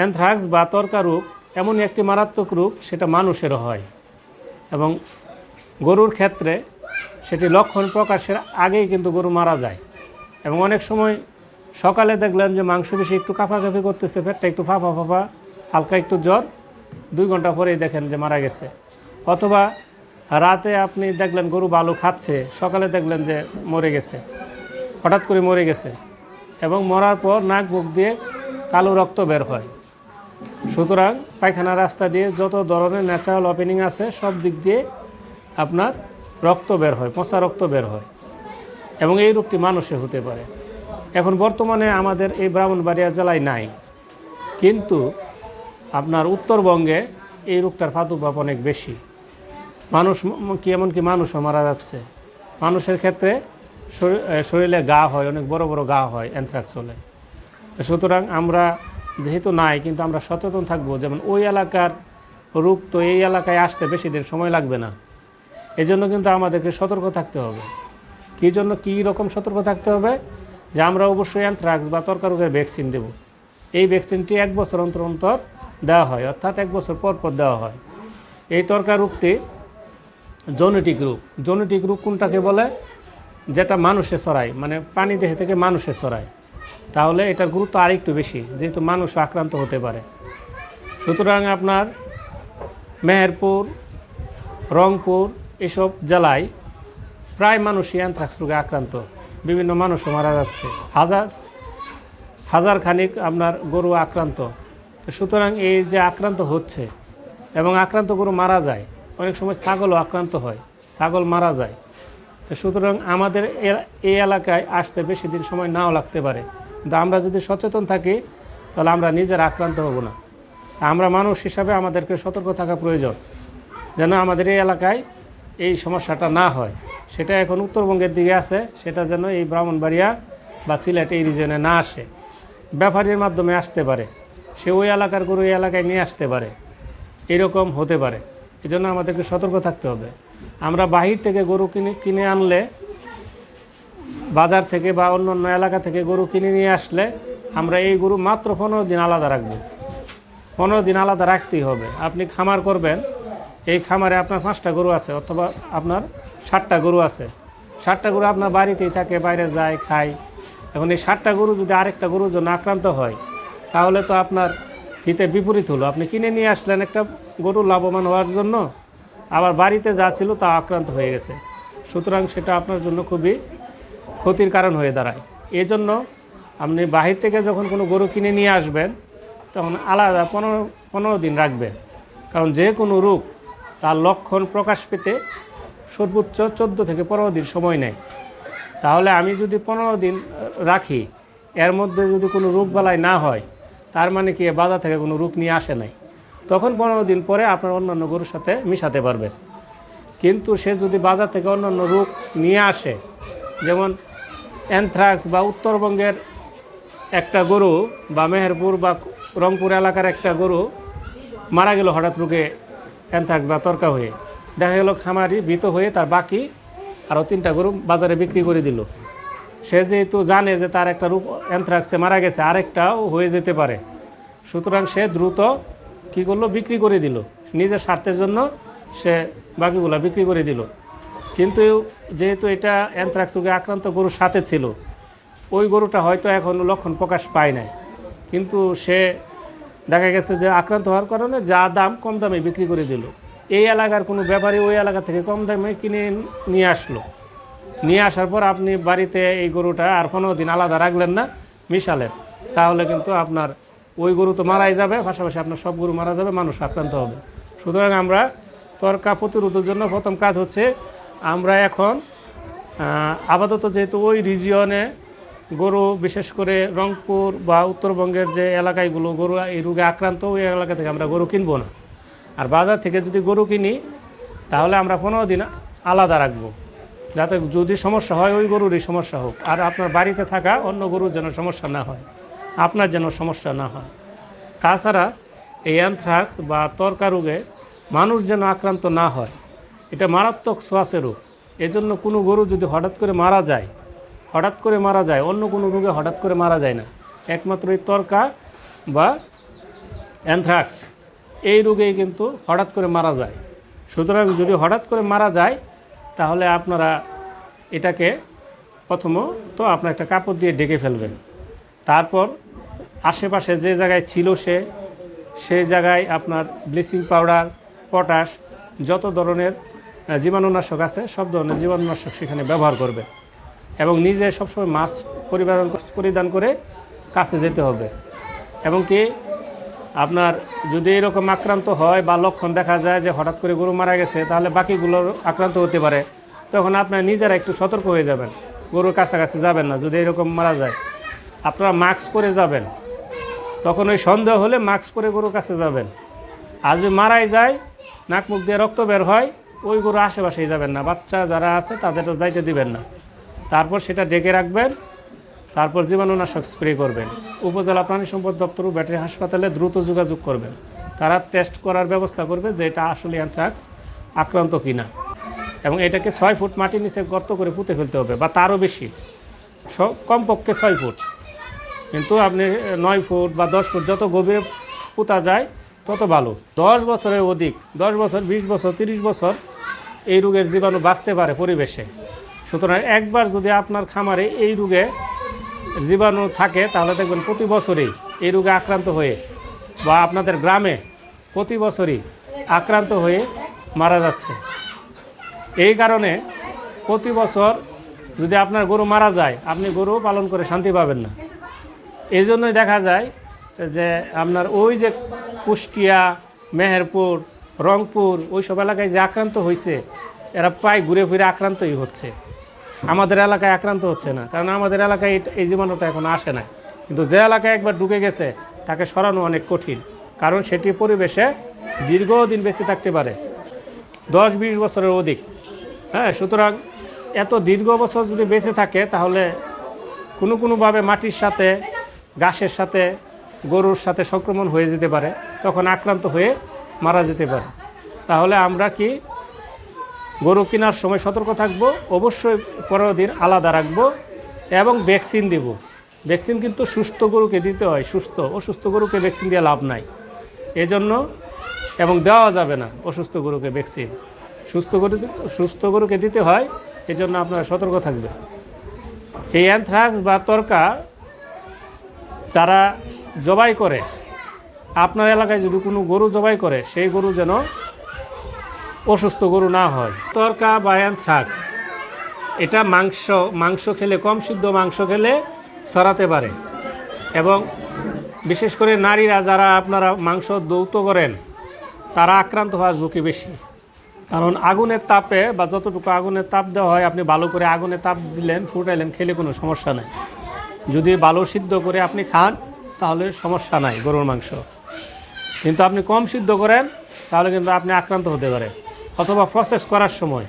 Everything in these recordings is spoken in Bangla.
অ্যানথ্রাক্স বা তর্কা রোগ এমনই একটি মারাত্মক রোগ সেটা মানুষেরও হয়। এবং গরুর ক্ষেত্রে সেটি লক্ষণ প্রকাশের আগেই কিন্তু গরু মারা যায়। এবং অনেক সময় সকালে দেখলেন যে মাংস বেশি একটু কাঁপাকাঁপি করতেছে, পেটটা একটু ফাঁপা ফাঁপা, হালকা একটু জ্বর, দুই ঘণ্টা পরেই দেখেন যে মারা গেছে। অথবা রাতে আপনি দেখলেন গরু বালু খাচ্ছে, সকালে দেখলেন যে মরে গেছে, হঠাৎ করে মরে গেছে এবং মরার পর নাক মুখ দিয়ে কালো রক্ত বের হয়। সুতরাং পায়খানা রাস্তা দিয়ে যত ধরনের ন্যাচারাল ওপেনিং আছে, সব দিক দিয়ে আপনার রক্ত বের হয়, পচা রক্ত বের হয়। এবং এই রোগটি মানুষে হতে পারে। এখন বর্তমানে আমাদের এই ব্রাহ্মণবাড়িয়া জেলায় নাই। কিন্তু আপনার উত্তরবঙ্গে এই রোগটার প্রাদুর্ভাব অনেক বেশি। মানুষ কি এমনকি মানুষও মারা যাচ্ছে। মানুষের ক্ষেত্রে শরী- শরীরে গা হয়, অনেক বড় বড় গা হয় অ্যানথ্রাক্স হলে। সুতরাং আমরা যেহেতু নাই, কিন্তু আমরা সচেতন থাকব। যেমন ওই এলাকার রোগ তো এই এলাকায় আসতে বেশি দিন সময় লাগবে না। এই জন্য কিন্তু আমাদেরকে সতর্ক থাকতে হবে। কী জন্য কী রকম সতর্ক থাকতে হবে? যে আমরা অবশ্যই অ্যানথ্রাক্স বা তর্কা রোগের ভ্যাকসিন দেব। এই ভ্যাকসিনটি এক বছর অন্তর অন্তর দেওয়া হয়, অর্থাৎ এক বছর পর পর দেওয়া হয়। এই তর্কা রোগটি জেনেটিক রোগ। জেনেটিক রোগ কোনটাকে বলে? যেটা মানুষে ছড়ায় মানে পানি দেহে থেকে মানুষে ছড়ায়। তাহলে এটার গুরুত্ব আরেকটু বেশি, যেহেতু মানুষ আক্রান্ত হতে পারে। সুতরাং আপনার মেহেরপুর, রংপুর এসব জেলায় প্রায় মানুষই অ্যানথ্রাক্স রোগে আক্রান্ত। বিভিন্ন মানুষও মারা যাচ্ছে। হাজার হাজার খানিক আপনার গরু আক্রান্ত। সুতরাং এই যে আক্রান্ত হচ্ছে এবং আক্রান্ত গরু মারা যায়, অনেক সময় ছাগলও আক্রান্ত হয়, ছাগল মারা যায়। সুতরাং আমাদের এই এলাকায় আসতে বেশি দিন সময় নাও লাগতে পারে। কিন্তু আমরা যদি সচেতন থাকি, তাহলে আমরা নিজের আক্রান্ত হব না। আমরা মানুষ হিসাবে আমাদেরকে সতর্ক থাকা প্রয়োজন, যেন আমাদের এই এলাকায় এই সমস্যাটা না হয়। সেটা এখন উত্তরবঙ্গের দিকে আছে, সেটা যেন এই ব্রাহ্মণবাড়িয়া বা সিলেট এই রিজনে না আসে। ব্যাপারীর মাধ্যমে আসতে পারে। সে ওই এলাকার গরু এই এলাকায় নিয়ে আসতে পারে। এরকম হতে পারে। এই জন্য আমাদেরকে সতর্ক থাকতে হবে। আমরা বাহির থেকে গরু কিনে কিনে আনলে, বাজার থেকে বা অন্য অন্য এলাকা থেকে গরু কিনে নিয়ে আসলে আমরা এই গরু মাত্র পনেরো দিন আলাদা রাখব। পনেরো দিন আলাদা রাখতেই হবে। আপনি খামার করবেন, এই খামারে আপনার পাঁচটা গরু আছে অথবা আপনার ষাটটা গরু আছে। ষাটটা গরু আপনার বাড়িতেই থাকে, বাইরে যায়, খায়। এখন এই ষাটটা গরু যদি আরেকটা গরুর জন্য আক্রান্ত হয়, তাহলে তো আপনার হিতে বিপরীত হলো। আপনি কিনে নিয়ে আসলেন একটা গরু লাভবান হওয়ার জন্য আবার বাড়িতে যা ছিল তা আক্রান্ত হয়ে গেছে। সুতরাং সেটা আপনার জন্য খুবই ক্ষতির কারণ হয়ে দাঁড়ায়। এই জন্য আপনি বাহির থেকে যখন কোনো গরু কিনে নিয়ে আসবেন, তখন আলাদা পনেরো পনেরো দিন রাখবেন। কারণ যে কোনো রোগ তার লক্ষণ প্রকাশ পেতে সর্বোচ্চ চোদ্দ থেকে পনেরো দিন সময় নেয়। তাহলে আমি যদি পনেরো দিন রাখি, এর মধ্যে যদি কোনো রোগ বালাই না হয়, তার মানে কি বাজার থেকে কোনো রোগ নিয়ে আসে নাই। তখন পনেরো দিন পরে আপনার অন্যান্য গরুর সাথে মিশাতে পারবে। কিন্তু সে যদি বাজার থেকে অন্যান্য রোগ নিয়ে আসে, যেমন অ্যানথ্রাক্স বা উত্তরবঙ্গের একটা গরু বা মেহেরপুর বা রংপুর এলাকার একটা গরু মারা গেল হঠাৎ রোগে অ্যানথ্রাক্স বা তর্কা হয়ে। দেখা গেল খামারি ভীত হয়ে তার বাকি আরও তিনটা গরু বাজারে বিক্রি করে দিল। সে যেহেতু জানে যে তার একটা রূপ অ্যানথ্রাক্সে মারা গেছে, আরেকটাও হয়ে যেতে পারে। সুতরাং সে দ্রুত কী করল? বিক্রি করে দিল। নিজের স্বার্থের জন্য সে বাকিগুলো বিক্রি করে দিল। কিন্তু যেহেতু এটা অ্যানথ্রাক্স রোগে আক্রান্ত গরুর সাথে ছিল, ওই গরুটা হয়তো এখন লক্ষণ প্রকাশ পায় নাই। কিন্তু সে দেখা গেছে যে আক্রান্ত হওয়ার কারণে যা দাম কম দামে বিক্রি করে দিল। এই এলাকার কোনো ব্যাপারী ওই এলাকা থেকে কম দামে কিনে নিয়ে আসলো। নিয়ে আসার পর আপনি বাড়িতে এই গরুটা আর পনেরো দিন আলাদা রাখলেন না মিশালেন তাহলে কিন্তু আপনার ওই গরু তো মারাই যাবে, পাশাপাশি আপনার সব গরু মারা যাবে, মানুষ আক্রান্ত হবে। সুতরাং আমরা তর্কা প্রতিরোধের জন্য প্রথম কাজ হচ্ছে, আমরা এখন আপাতত যেহেতু ওই রিজিয়নে গরু, বিশেষ করে রংপুর বা উত্তরবঙ্গের যে এলাকাগুলো, গরু এই রোগে আক্রান্ত, ওই এলাকা থেকে আমরা গরু কিনবো না। আর বাজার থেকে যদি গরু কিনি, তাহলে আমরা পনেরো দিন আলাদা রাখব। যাতে যদি সমস্যা হয়, ওই গরুরই সমস্যা হোক। আর আপনার বাড়িতে থাকা অন্য গরুর যেন সমস্যা না হয়, আপনার যেন সমস্যা না হয়। তাছাড়া এই অ্যানথ্রাক্স বা তর্কা রোগে মানুষ যেন আক্রান্ত না হয়, এটা মারাত্মক শ্বাসে রোগ। এজন্য কোনো গরু যদি হঠাৎ করে মারা যায়, হঠাৎ করে মারা যায়, অন্য কোনো রোগে হঠাৎ করে মারা যায় না। একমাত্র এই তর্কা বা অ্যানথ্রাক্স এই রোগেই কিন্তু হঠাৎ করে মারা যায়। সুতরাং যদি হঠাৎ করে মারা যায়, তাহলে আপনারা এটাকে প্রথমত আপনার একটা কাপড় দিয়ে ডেকে ফেলবেন। তারপর আশেপাশে যে জায়গায় ছিল সে, সেই জায়গায় আপনার ব্লিচিং পাউডার, পটাশ, যত ধরনের জীবাণুনাশক আছে, সব ধরনের জীবাণুনাশক সেখানে ব্যবহার করবে। এবং নিজে সবসময় মাস্ক পরিধান পরিধান করে কাছে যেতে হবে। এবং কি, আপনার যদি এরকম আক্রান্ত হয় বা লক্ষণ দেখা যায় যে হঠাৎ করে গরু মারা গেছে, তাহলে বাকিগুলোর আক্রান্ত হতে পারে। তখন আপনার নিজেরা একটু সতর্ক হয়ে যাবেন। গরুর কাছাকাছি যাবেন না, যদি এরকম মারা যায়। আপনারা মাস্ক পরে যাবেন। তখন ওই সন্দেহ হলে মাস্ক পরে গরুর কাছে যাবেন। আর যদি মারাই যায়, নাক মুখ দিয়ে রক্ত বের হয়, ওই গরু আশেপাশেই যাবেন না। বাচ্চা যারা আছে, তাদের তো যাইতে দিবেন না। তারপর সেটা ডেকে রাখবেন, তারপর জীবাণুনাশক স্প্রে করবেন। উপজেলা প্রাণী সম্পদ দপ্তর ও ব্যাটারি হাসপাতালে দ্রুত যোগাযোগ করবেন। তারা টেস্ট করার ব্যবস্থা করবে যে এটা আসলে অ্যানথ্রাক্স আক্রান্ত কিনা। এবং এটাকে ছয় ফুট মাটির নিচে গর্ত করে পুঁতে ফেলতে হবে, বা তারও বেশি। কমপক্ষে ছয় ফুট। কিন্তু আপনি নয় ফুট বা দশ ফুট যত গভীরে পোতা যায়, তত ভালো। দশ বছরের অধিক, দশ বছর, বিশ বছর, তিরিশ বছর এই রোগের জীবাণু বাঁচতে পারে পরিবেশে। সুতরাং একবার যদি আপনার খামারে এই রোগে জীবাণু থাকে, তাহলে দেখবেন প্রতি বছরই এই রোগে আক্রান্ত হয়ে বা আপনাদের গ্রামে প্রতি বছরই আক্রান্ত হয়ে মারা যাচ্ছে। এই কারণে প্রতি বছর যদি আপনার গরু মারা যায়, আপনি গরু পালন করে শান্তি পাবেন না। এই জন্যই দেখা যায় যে আপনার ওই যে কুষ্টিয়া, মেহেরপুর, রংপুর ওই সব এলাকায় যে আক্রান্ত হয়েছে এরা প্রায় ঘুরে ফিরে আক্রান্তই হচ্ছে। আমাদের এলাকায় আক্রান্ত হচ্ছে না, কারণ আমাদের এলাকায় এই- জীবাণুটা এখন আসে না কিন্তু যে এলাকায় একবার ঢুকে গেছে, তাকে সরানো অনেক কঠিন, কারণ সেটি পরিবেশে দীর্ঘদিন বেঁচে থাকতে পারে। দশ বিশ বছরের অধিক হ্যাঁ? সুতরাং এত দীর্ঘ বছর যদি বেঁচে থাকে, তাহলে কোনো কোনোভাবে মাটির সাথে ঘাসের সাথে, গরুর সাথে সংক্রমণ হয়ে যেতে পারে, তখন আক্রান্ত হয়ে মারা যেতে পারে। তাহলে আমরা কি গরু কেনার সময় সতর্ক থাকব? অবশ্যই পনেরো দিন আলাদা রাখব এবং ভ্যাকসিন দেব। ভ্যাকসিন কিন্তু সুস্থ গরুকে দিতে হয়, সুস্থ, অসুস্থ গরুকে ভ্যাকসিন দিয়ে লাভ নাই। এজন্য এবং দেওয়া যাবে না অসুস্থ গরুকে ভ্যাকসিন। সুস্থ গরু, সুস্থ গরুকে দিতে হয়, এজন্য আপনারা সতর্ক থাকবেন। এই অ্যানথ্রাক্স বা তরকা যারা জবাই করে, আপনার এলাকায় যদি কোনো গরু জবাই করে, সেই গরু যেন অসুস্থ গরু না হয়। তরকা বা অ্যানথ্রাক্স এটা মাংস মাংস খেলে, কম সিদ্ধ মাংস খেলে ছড়াতে পারে। এবং বিশেষ করে নারীরা যারা আপনারা মাংস দৌত করেন, তারা আক্রান্ত হওয়ার ঝুঁকি বেশি। কারণ আগুনের তাপে বা যতটুকু আগুনের তাপ দেওয়া হয়, আপনি ভালো করে আগুনে তাপ দিলেন, ফুটাইলেন, খেলে কোনো সমস্যা নেই। যদি ভালো সিদ্ধ করে আপনি খান, তাহলে সমস্যা নাই গরুর মাংস। কিন্তু আপনি কম সিদ্ধ করেন, তাহলে কিন্তু আপনি আক্রান্ত হতে পারেন অথবা প্রসেস করার সময়,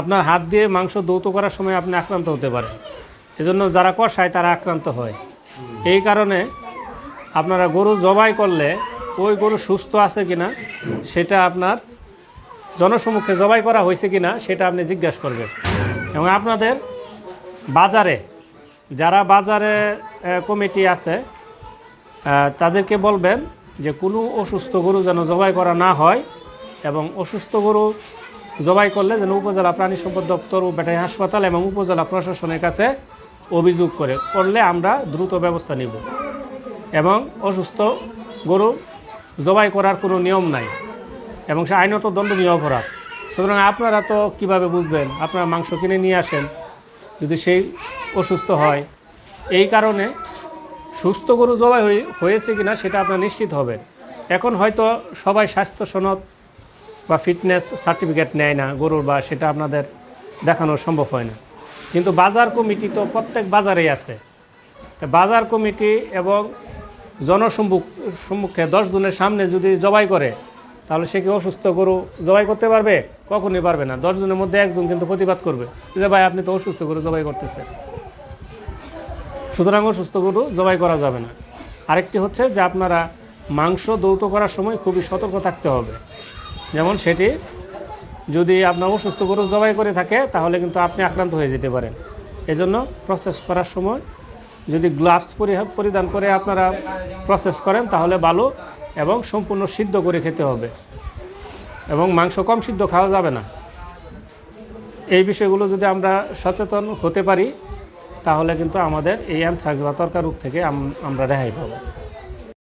আপনার হাত দিয়ে মাংস দৌত করার সময় আপনি আক্রান্ত হতে পারেন। এজন্য যারা কষায়, তারা আক্রান্ত হয়। এই কারণে আপনারা গরু জবাই করলে ওই গরু সুস্থ আছে কিনা, সেটা আপনার জনসমুখে জবাই করা হয়েছে কিনা, সেটা আপনি জিজ্ঞাসা করবেন। এবং আপনাদের বাজারে যারা বাজারে কমিটি আছে তাদেরকে বলবেন যে কোনো অসুস্থ গরু যেন জবাই করা না হয় এবং অসুস্থ গরু জবাই করলে যেন উপজেলা প্রাণী সম্পদ দপ্তর ও ব্যাটারি হাসপাতাল এবং উপজেলা প্রশাসনের কাছে অভিযোগ করে, করলে আমরা দ্রুত ব্যবস্থা নিব। এবং অসুস্থ গরু জবাই করার কোনো নিয়ম নাই এবং সে আইনত দণ্ডনীয় অপরাধ। সুতরাং আপনারা তো কীভাবে বুঝবেন? আপনারা মাংস কিনে নিয়ে আসেন যদি সেই অসুস্থ হয়। এই কারণে সুস্থ গরু জবাই হয়ে- হয়েছে কিনা সেটা আপনার নিশ্চিত হবেন এখন হয়তো সবাই স্বাস্থ্য সনদ বা ফিটনেস সার্টিফিকেট নেয় না গরুর বা সেটা আপনাদের দেখানো সম্ভব হয় না। কিন্তু বাজার কমিটি তো প্রত্যেক বাজারেই আছে। তা বাজার কমিটি এবং জনসম্মুখ, সম্মুখে দশ জনের সামনে যদি জবাই করে তাহলে সে কি অসুস্থ গরু জবাই করতে পারবে? কখনই পারবে না। দশ জনের মধ্যে একজন কিন্তু প্রতিবাদ করবে যে, ভাই, আপনি তো অসুস্থ গরু জবাই করতেছেন। সুতরাং অসুস্থ গরু জবাই করা যাবে না। আরেকটি হচ্ছে যে, আপনারা মাংস দৌত করার সময় খুবই সতর্ক থাকতে হবে। যেমন সেটি যদি আপনার অসুস্থ গরু জবাই করে থাকে, তাহলে কিন্তু আপনি আক্রান্ত হয়ে যেতে পারেন। এজন্য প্রসেস করার সময় যদি গ্লাভস পরিধান করে আপনারা প্রসেস করেন, তাহলে ভালো। এবং সম্পূর্ণ সিদ্ধ করে খেতে হবে। এবং মাংস কম সিদ্ধ খাওয়া যাবে না। এই বিষয়গুলো যদি আমরা সচেতন হতে পারি, তাহলে কিন্তু আমাদের এই অ্যানথ্রাক্স বা তরকার রোগ থেকে আমরা রেহাই পাবো।